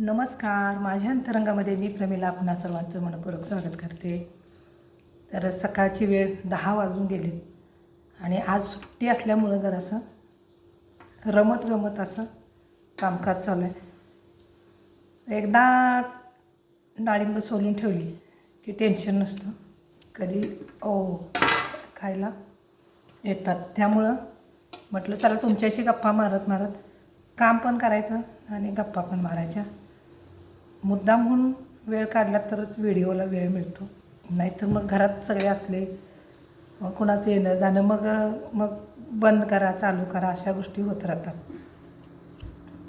नमस्कार. माझ्या अंतरंगामध्ये मी प्रमिला आपणा सर्वांचं मनपूर्वक स्वागत करते. तर सकाळची वेळ दहा वाजून गेली. आणि आज सुट्टी असल्यामुळं जरासं रमत गमत असं कामकाज चालू आहे. एकदा डाळिंब सोलून ठेवली की टेन्शन नसतं. कधी ओ खायला येतात. त्यामुळं म्हटलं चला तुमच्याशी गप्पा मारत मारत काम पण करायचं आणि गप्पा पण मारायच्या. मुद्दामहून म्हणून वेळ काढला तरच व्हिडिओला वेळ मिळतो. नाहीतर मग घरात सगळे असले मग कुणाचं येणं जाणं मग मग बंद करा चालू करा अशा गोष्टी होत राहतात.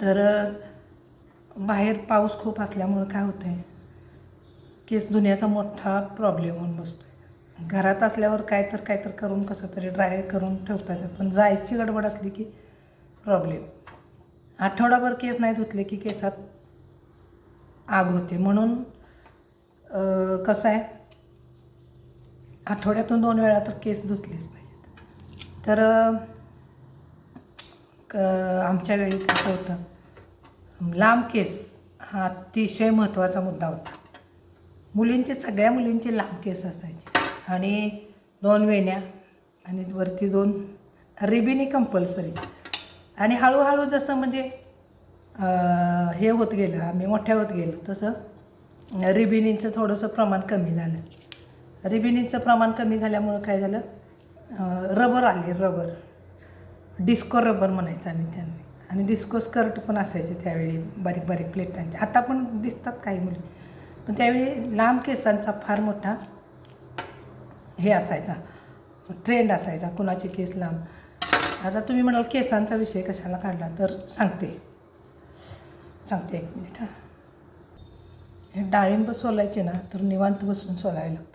तर बाहेर पाऊस खूप असल्यामुळं काय होतं आहे केस दुनियाचा मोठा प्रॉब्लेम होऊन बसतो आहे घरात असल्यावर काय तर काय तर करून कसं तरी ड्राय करून ठेवता येतं. पण जायची गडबड असली की प्रॉब्लेम आठवडाभर केस नाही धुतले की केसात आग होते. म्हणून कसं आहे आठवड्यातून दोन वेळा तर केस धुतलेच पाहिजेत. तर क आमच्या वेळी कसं होतं लांब केस हा अतिशय महत्त्वाचा मुद्दा होता. मुलींचे सगळ्या मुलींचे लांब केस असायचे. आणि दोन वेण्या आणि वरती दोन रिबिनी कंपल्सरी. आणि हळूहळू जसं म्हणजे हे होत गेलं आम्ही मोठ्या होत गेलो. तसं रिबिनीचं थोडंसं प्रमाण कमी झालं. रिबिनीचं प्रमाण कमी झाल्यामुळं काय झालं? रबर आले रबर. डिस्को रबर म्हणायचं आम्ही त्यांनी. आणि डिस्को स्कर्ट पण असायचे त्यावेळी बारीक बारीक प्लेटांचे. आता पण दिसतात काही मुली. पण त्यावेळी लांब केसांचा फार मोठा हे असायचा. ट्रेंड असायचा कुणाचे केस लांब. आता तुम्ही म्हणाल केसांचा विषय कशाला काढला? तर सांगते. सांगते एक मिनिट हां. हे डाळिंब सोलायचे ना तर निवांत बसून सोलावे लागतात.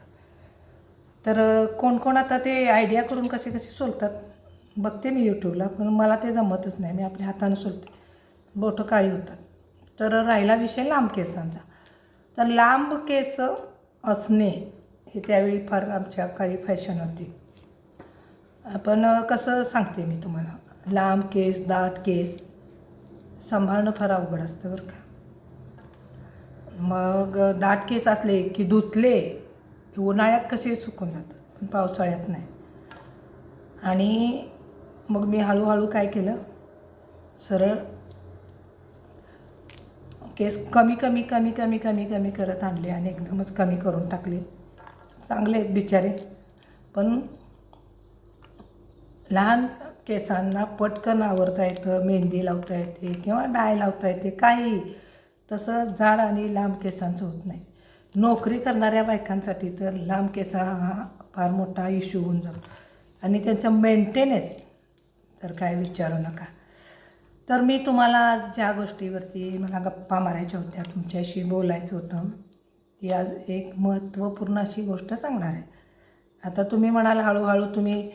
तर कोण कोण आता ते आयडिया करून कसे कसे सोलतात बघते मी यूट्यूबला पण मला ते जमतच नाही. मी आपल्या हातानं सोलते. बोटं काळी होतात. तर राहिला विषय लांब केसांचा. तर लांब केस असणे हे त्यावेळी फार आमच्या काही फॅशन होती. पण कसं सांगते मी तुम्हाला. लांब केस दाट केस सांभाळणं फार अवघड असतं बरं का. मग दाट केस असले की धुतले उन्हाळ्यात कसे सुकून जातात पण पावसाळ्यात नाही. आणि मग मी हळूहळू काय केलं सरळ केस कमी कमी कमी कमी कमी कमी करत आणले आणि एकदमच कमी करून टाकले. चांगले आहेत बिचारे. पण लहान केसांना पटकन आवरता येतं मेहंदी लावता येते किंवा डाय लावता येते काही. तसं जाड आणि लांब केसांचं होत नाही. नोकरी करणाऱ्या बायकांसाठी तर लांब केसा हा फार मोठा इश्यू होऊन जातो. आणि त्यांचं मेंटेनन्स तर काय विचारू नका. तर मी तुम्हाला आज ज्या गोष्टीवरती मला गप्पा मारायच्या होत्या तुमच्याशी बोलायचं होतं ती आज एक महत्त्वपूर्ण अशी गोष्ट सांगणार आहे. आता तुम्ही म्हणाल हळूहळू तुम्ही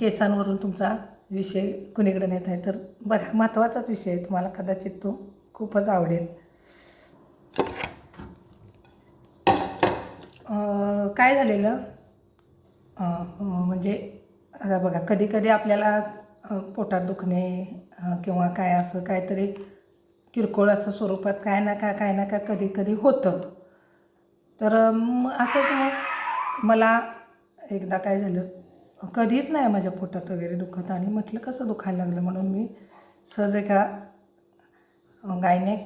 केसांवरून तुमचा विषय कुणीकडे नेत आहे तर बघा महत्त्वाचाच विषय आहे तुम्हाला कदाचित तो खूपच आवडेल. काय झालेलं? म्हणजे आता बघा कधी कधी आपल्याला पोटात दुखणे किंवा काय असं काहीतरी किरकोळ असं स्वरूपात काय ना काय काय ना काय कधी कधी होतं. तर असंच मग मला एकदा काय झालं कधीच नाही माझ्या पोटात वगैरे दुखत. आणि म्हटलं कसं दुखायला लागलं? म्हणून मी सहज एका गायने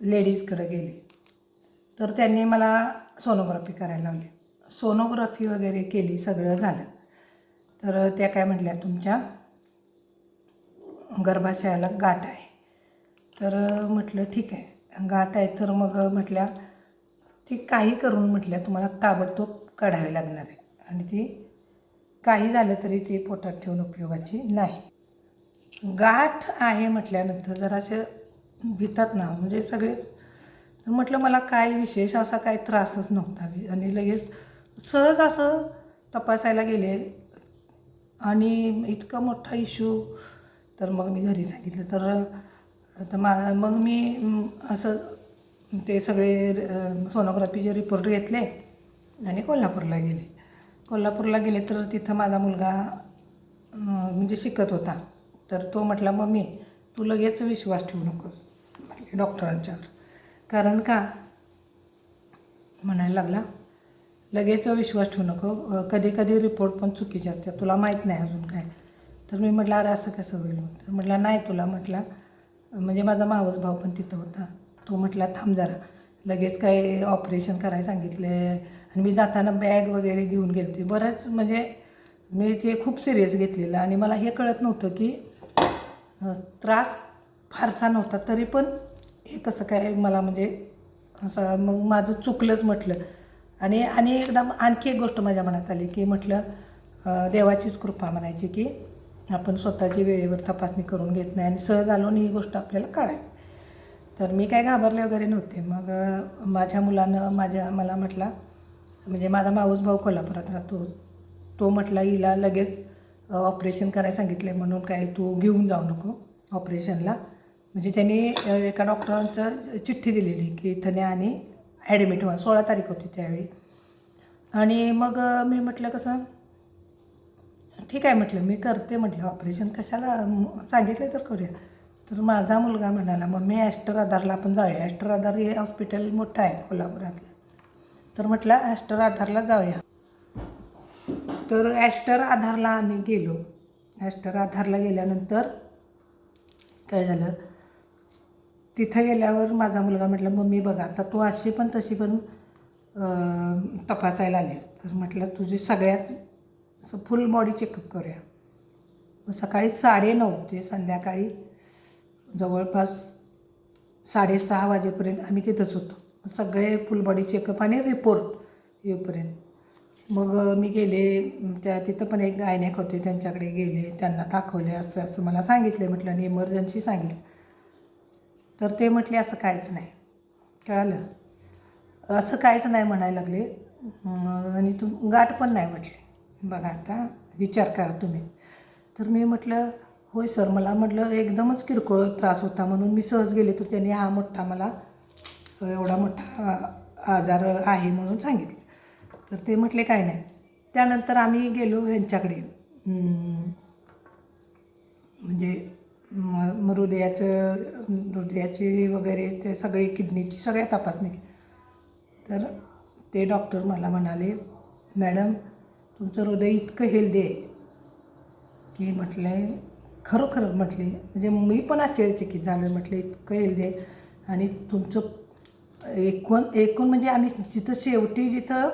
लेडीजकडे गेले. तर त्यांनी मला सोनोग्राफी करायला लावली. सोनोग्राफी वगैरे केली सगळं झालं. तर त्या काय म्हटल्या तुमच्या गर्भाशयाला गाठ आहे. तर म्हटलं ठीक आहे. गाठ आहे तर मग म्हटल्या ती काही करून म्हटल्या तुम्हाला ताबडतोब काढावी लागणार आहे. आणि ती काही झालं तरी ती पोटात ठेवून उपयोगाची नाही. गाठ आहे म्हटल्यानंतर जरासे भितात ना म्हणजे सगळेच. म्हटलं मला काय विशेष असा काय त्रासच नव्हता आणि लगेच सहज असं तपासायला गेले. आणि इतका मोठा इश्यू तर मग मी घरी सांगितलं तर तर मा मग मी असं ते सगळे सोनोग्राफीचे रिपोर्ट घेतले आणि कोल्हापूरला गेले. कोल्हापूरला गेले तर तिथं माझा मुलगा म्हणजे शिकत होता. तर तो म्हटला मम्मी तू लगेच विश्वास ठेवू नकोस. डॉक्टरांच्यावर. कारण का? म्हणायला लागला लगेच विश्वास ठेवू नको. कधी कधी रिपोर्ट पण चुकीचे असतात. तुला माहीत नाही अजून काय. तर मी म्हटलं अरे असं कसं होईल? तर म्हटलं नाही तुला म्हटला. म्हणजे माझा मावस भाऊ पण तिथं होता. तो म्हटला थांब जरा. लगेच काय ऑपरेशन करायला सांगितले आणि मी जाताना बॅग वगैरे घेऊन गेलते. बरंच म्हणजे मी ते खूप सिरियस घेतलेलं आणि मला हे कळत नव्हतं की त्रास फारसा नव्हता. तरी पण हे कसं काय मला म्हणजे असं मग माझं चुकलंच म्हटलं. आणि आणि एकदा आणखी एक गोष्ट माझ्या मनात आली की म्हटलं देवाचीच कृपा म्हणायची की आपण स्वतःची वेळेवर तपासणी करून घेत नाही आणि सहज आलो आणि ही गोष्ट आपल्याला कळायची तर मी काय घाबरले वगैरे नव्हते. मग माझ्या मुलानं माझ्या मला म्हटला म्हणजे माझा माऊस भाऊ कोल्हापुरात राहतो. तो म्हटला हिला लगेच ऑपरेशन करायला सांगितलं म्हणून काय तू घेऊन जाऊ नको ऑपरेशनला म्हणजे त्यांनी एका डॉक्टरांचं चिठ्ठी दिलेली की इथं आणि ॲडमिट व्हा सोळा तारीख होती त्यावेळी. आणि मग मी म्हटलं कसं ठीक आहे म्हटलं मी करते म्हटलं ऑपरेशन कशाला? सांगितलं तर करूया. तर माझा मुलगा म्हणाला मग मी ॲस्टर आधारला आपण जाऊया. ॲस्टर आधार हे हॉस्पिटल मोठं आहे कोल्हापुरातलं. तर म्हटलं ॲस्टर आधारला जाऊया. तर ॲस्टर आधारला आम्ही गेलो. ॲस्टर आधारला गेल्यानंतर काय झालं? तिथं गेल्यावर माझा मुलगा म्हटलं मम्मी बघा आता तू अशी पण तशी पण तपासायला आलीस तर म्हटलं तुझी सगळ्यात असं फुल बॉडी चेकअप करूया. मग सकाळी साडेनऊ ते संध्याकाळी जवळपास साडेसहा वाजेपर्यंत आम्ही तिथंच होतो. सगळे फुल बॉडी चेकअप आणि रिपोर्ट येऊपर्यंत मग मी गेले त्या तिथं पण एक गायनेक होते त्यांच्याकडे गेले त्यांना दाखवले असं असं मला सांगितलं म्हटलं आणि इमर्जन्सी सांगितलं. तर ते म्हटले असं काहीच नाही. कळालं? असं काहीच नाही म्हणायला लागले. आणि तुम गाठ पण नाही म्हटले. बघा आता विचार करा तुम्ही. तर मी म्हटलं होय सर मला म्हटलं एकदमच किरकोळ त्रास होता म्हणून मी सहज गेले तर त्यांनी हा मोठा मला एवढा मोठा आजार आहे म्हणून सांगितलं. तर ते म्हटले काय नाही. त्यानंतर आम्ही गेलो ह्यांच्याकडे. म्हणजे म हृदयाचं हृदयाची वगैरे ते सगळी किडनीची सगळ्या तपासणी तर ते डॉक्टर मला म्हणाले मॅडम तुमचं हृदय इतकं हेल्दी आहे की म्हटलं खरोखर म्हटले म्हणजे मी पण आश्चर्यचकित झालो म्हटले इतकं हेल्दी आहे आणि तुमचं एकूण एकूण म्हणजे आम्ही जिथं शेवटी जिथं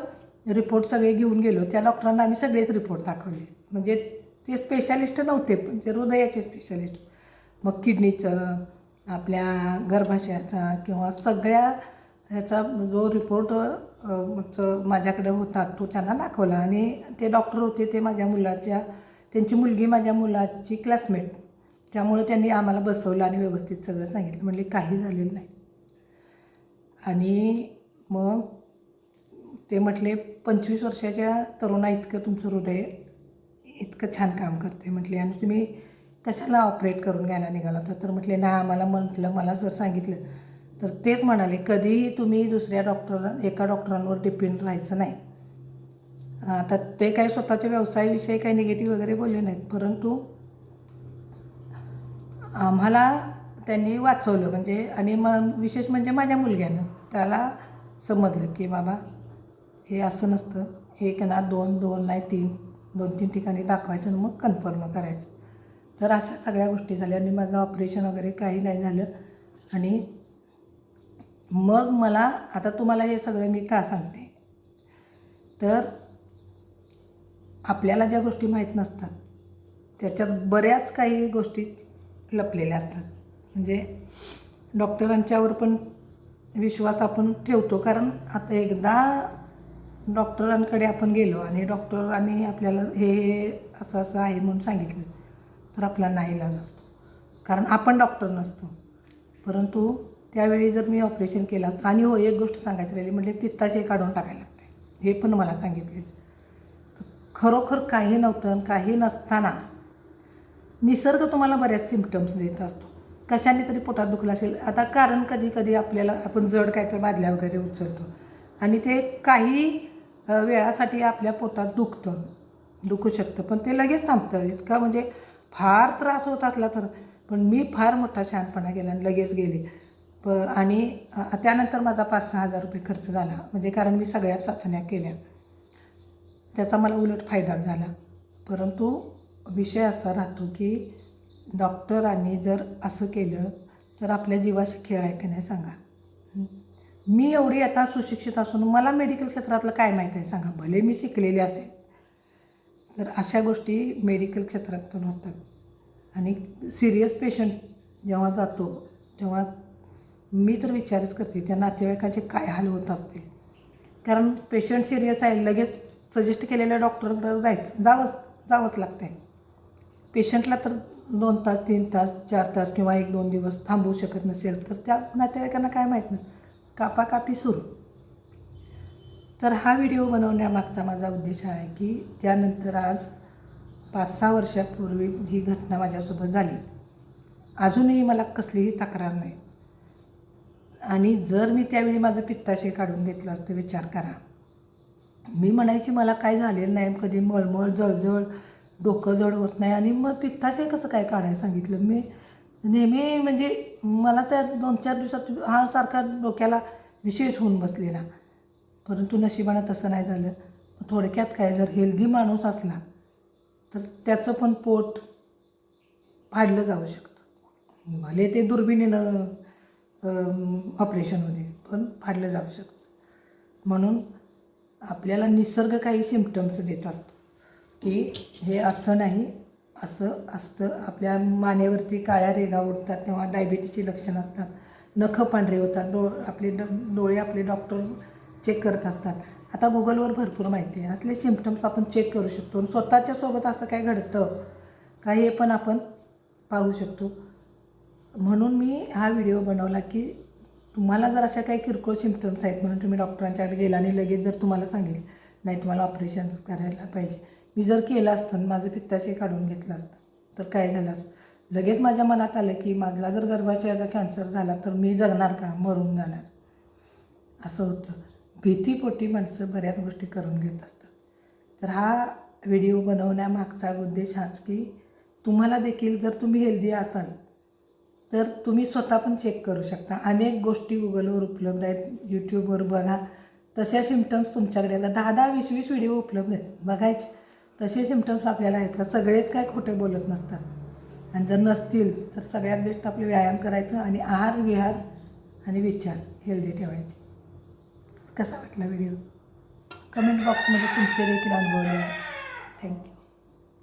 रिपोर्ट सगळे घेऊन गेलो त्या डॉक्टरांना आम्ही सगळेच रिपोर्ट दाखवले. म्हणजे ते स्पेशालिस्ट नव्हते पण ते हृदयाचे स्पेशालिस्ट मग किडनीचं आपल्या गर्भाशयाचा किंवा सगळ्या ह्याचा जो रिपोर्ट माझ्याकडे होता तो त्यांना दाखवला. आणि ते डॉक्टर होते ते माझ्या मुलाच्या त्यांची मुलगी माझ्या मुलाची क्लासमेट त्यामुळे त्यांनी आम्हाला बसवलं आणि व्यवस्थित सगळं सांगितलं. म्हणजे काही झालेलं नाही. आणि मग ते म्हटले पंचवीस वर्षाच्या तरुणा इतकं तुमचं हृदय इतकं छान काम करते म्हटले. आणि तुम्ही कशाला ऑपरेट करून घ्यायला निघाला होता? तर म्हटले नाही आम्हाला म्हटलं मला जर सांगितलं तर तेच म्हणाले कधीही तुम्ही दुसऱ्या डॉक्टर एका डॉक्टरांवर डिपेंड राहायचं नाही. आता ते काही स्वतःच्या व्यवसायाविषयी काही निगेटिव्ह वगैरे बोलले नाहीत परंतु आम्हाला त्यांनी वाचवलं म्हणजे आणि मग विशेष म्हणजे माझ्या मुलग्यानं. त्याला समजलं की बाबा हे असं नसतं. एक ना दोन दोन नाही तीन दोन तीन ठिकाणी दाखवायचं आणि मग कन्फर्म करायचं. तर अशा सगळ्या गोष्टी झाल्या आणि माझं ऑपरेशन वगैरे काही नाही झालं. आणि मग मला आता तुम्हाला हे सगळं मी का सांगते? तर आपल्याला ज्या गोष्टी माहीत नसतात त्याच्यात बऱ्याच काही गोष्टी लपलेल्या असतात. म्हणजे डॉक्टरांच्यावर पण विश्वास आपण ठेवतो. कारण आता एकदा डॉक्टरांकडे आपण गेलो आणि डॉक्टरांनी आपल्याला हे हे असं असं आहे म्हणून सांगितलं तर आपला नाही इलाज असतो. कारण आपण डॉक्टर नसतो. परंतु त्यावेळी जर मी ऑपरेशन केलं असतं आणि हो एक गोष्ट सांगायची राहिली म्हणजे पित्ताशय काढून टाकायला लागते. हे पण मला सांगितले. खरोखर काही नव्हतं आणि काही नसताना निसर्ग तुम्हाला बऱ्याच सिम्पटम्स देत असतो. कशाने तरी पोटात दुखलं असेल. आता कारण कधी कधी आपल्याला आपण जड काय तर बादल्या वगैरे उचलतो. आणि ते काही वेळासाठी आपल्या पोटात दुखतं. दुखू शकतं. पण ते लगेच थांबतं. इतका म्हणजे फार त्रास होत असला तर. पण मी फार मोठा शहाणपणा केला आणि लगेच गेले. प आणि त्यानंतर माझा पाच सहा हजार रुपये खर्च झाला. म्हणजे कारण मी सगळ्या चाचण्या केल्या. त्याचा मला उलट फायदाच झाला. परंतु विषय असा राहतो की डॉक्टरांनी जर असं केलं तर आपल्या जीवाशी खेळ आहे की नाही सांगा. मी एवढी आता सुशिक्षित असून मला मेडिकल क्षेत्रातलं काय माहीत आहे सांगा. भले मी शिकलेली असेल तर अशा गोष्टी मेडिकल क्षेत्रात पण होतात. आणि सिरियस पेशंट जेव्हा जातो तेव्हा मी तर विचारच करते त्या नातेवाईकांचे काय हाल होत असतील? कारण पेशंट सिरियस आहे लगेच सजेस्ट केलेल्या डॉक्टरकडे जायचं जावंच जावंच लागतं आहे पेशंटला तर दोन तास तीन तास चार तास किंवा एक दोन दिवस थांबवू शकत नसेल तर त्या नातेवाईकांना काय माहीत नाही. कापाकापी सुरू. तर हा व्हिडिओ बनवण्यामागचा माझा उद्देश आहे की त्यानंतर आज पाच सहा वर्षापूर्वी जी घटना माझ्यासोबत झाली अजूनही मला कसलीही तक्रार नाही. आणि जर मी त्यावेळी माझं पित्ताशय काढून घेतलं असतं विचार करा. मी म्हणायची मला काय झालेलं नाही कधी मळमळ जळजळ डोकं जड होत नाही. आणि मग पित्ताशय कसं काय काढायला सांगितलं? मी नेहमी म्हणजे मला त्या दोन चार दिवसात हा सारखा डोक्याला विशेष होऊन बसलेला. परंतु नशिबानं तसं नाही झालं. थोडक्यात काय जर हेल्दी माणूस असला तर त्याचं पण पोट फाडलं जाऊ शकतं. भले ते दुर्बिणीनं ऑपरेशन होते पण फाडलं जाऊ शकतं. म्हणून आपल्याला निसर्ग काही सिम्पटम्स देत असतो. की हे असं नाही असं असतं. आपल्या मानेवरती काळ्या रेगा उठतात तेव्हा डायबिटीजची लक्षणं असतात. नखं पांढरे होतात डो आपले ड डोळे आपले डॉक्टर चेक करत असतात. आता गुगलवर भरपूर माहिती आहे. असले सिम्पटम्स आपण चेक करू शकतो. आणि स्वतःच्या सोबत असं काय घडतं का हे पण आपण पाहू शकतो. म्हणून मी हा व्हिडिओ बनवला की तुम्हाला जर अशा काही किरकोळ सिम्पटम्स आहेत म्हणून तुम्ही डॉक्टरांच्याकडे गेला आणि लगेच जर तुम्हाला सांगेल नाही तुम्हाला ऑपरेशन करायला पाहिजे. मी जर केलं असतं आणि माझं पित्ताशय काढून घेतलं असतं तर काय झालं असतं? लगेच माझ्या मनात आलं की माझला जर गर्भाशयाचा कॅन्सर झाला तर मी जगणार का? मरून जाणार. असं होतं. भीतीपोटी माणसं बऱ्याच गोष्टी करून घेत असतात. तर हा व्हिडिओ बनवण्यामागचा उद्देश हाच की तुम्हाला देखील जर तुम्ही हेल्दी असाल तर तुम्ही स्वतः पण चेक करू शकता. अनेक गोष्टी गुगलवर उपलब्ध आहेत यूट्यूबवर बघा. तशा सिमटम्स तुमच्याकडे आता दहा दहा वीस वीस व्हिडिओ उपलब्ध आहेत. बघायचे. तसे सिमटम्स आपल्याला आहेत का सगळेच काय खोटे बोलत नसतात. आणि जर नसतील तर सगळ्यात बेस्ट आपले व्यायाम करायचं आणि आहार विहार आणि विचार हेल्दी ठेवायचे. कसा वाटला व्हिडिओ कमेंट बॉक्समध्ये तुमचे देखील अनुभव थँक्यू